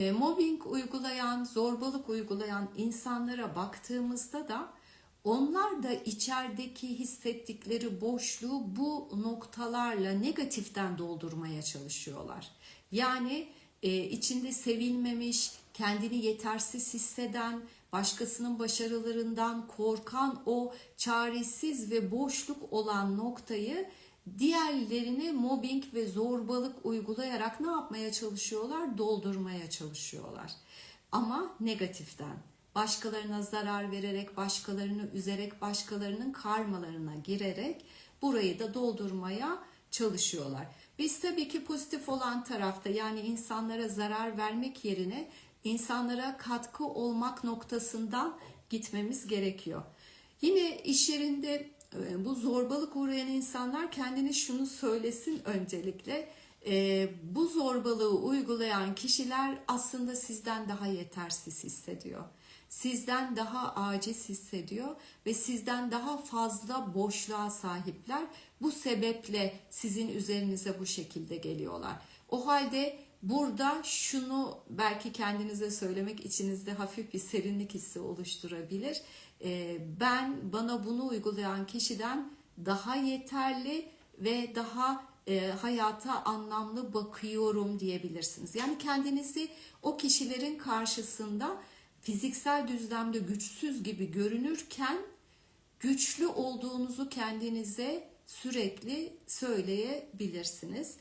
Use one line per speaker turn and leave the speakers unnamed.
E, Mobbing uygulayan, zorbalık uygulayan insanlara baktığımızda da onlar da içerideki hissettikleri boşluğu bu noktalarla negatiften doldurmaya çalışıyorlar. Yani e, içinde sevilmemiş, kendini yetersiz hisseden, başkasının başarılarından korkan o çaresiz ve boşluk olan noktayı diğerlerine mobbing ve zorbalık uygulayarak ne yapmaya çalışıyorlar? Doldurmaya çalışıyorlar. Ama negatiften. Başkalarına zarar vererek, başkalarını üzerek, başkalarının karmalarına girerek burayı da doldurmaya çalışıyorlar. Biz tabii ki pozitif olan tarafta yani insanlara zarar vermek yerine insanlara katkı olmak noktasından gitmemiz gerekiyor. Yine iş yerinde bu zorbalık uğrayan insanlar kendini şunu söylesin öncelikle. E, bu zorbalığı uygulayan kişiler aslında sizden daha yetersiz hissediyor. Sizden daha aciz hissediyor ve sizden daha fazla boşluğa sahipler. Bu sebeple sizin üzerinize bu şekilde geliyorlar. O halde burada şunu belki kendinize söylemek içinizde hafif bir serinlik hissi oluşturabilir. Ee, ben bana bunu uygulayan kişiden daha yeterli ve daha e, hayata anlamlı bakıyorum diyebilirsiniz. Yani kendinizi o kişilerin karşısında fiziksel düzlemde güçsüz gibi görünürken güçlü olduğunuzu kendinize sürekli söyleyebilirsiniz.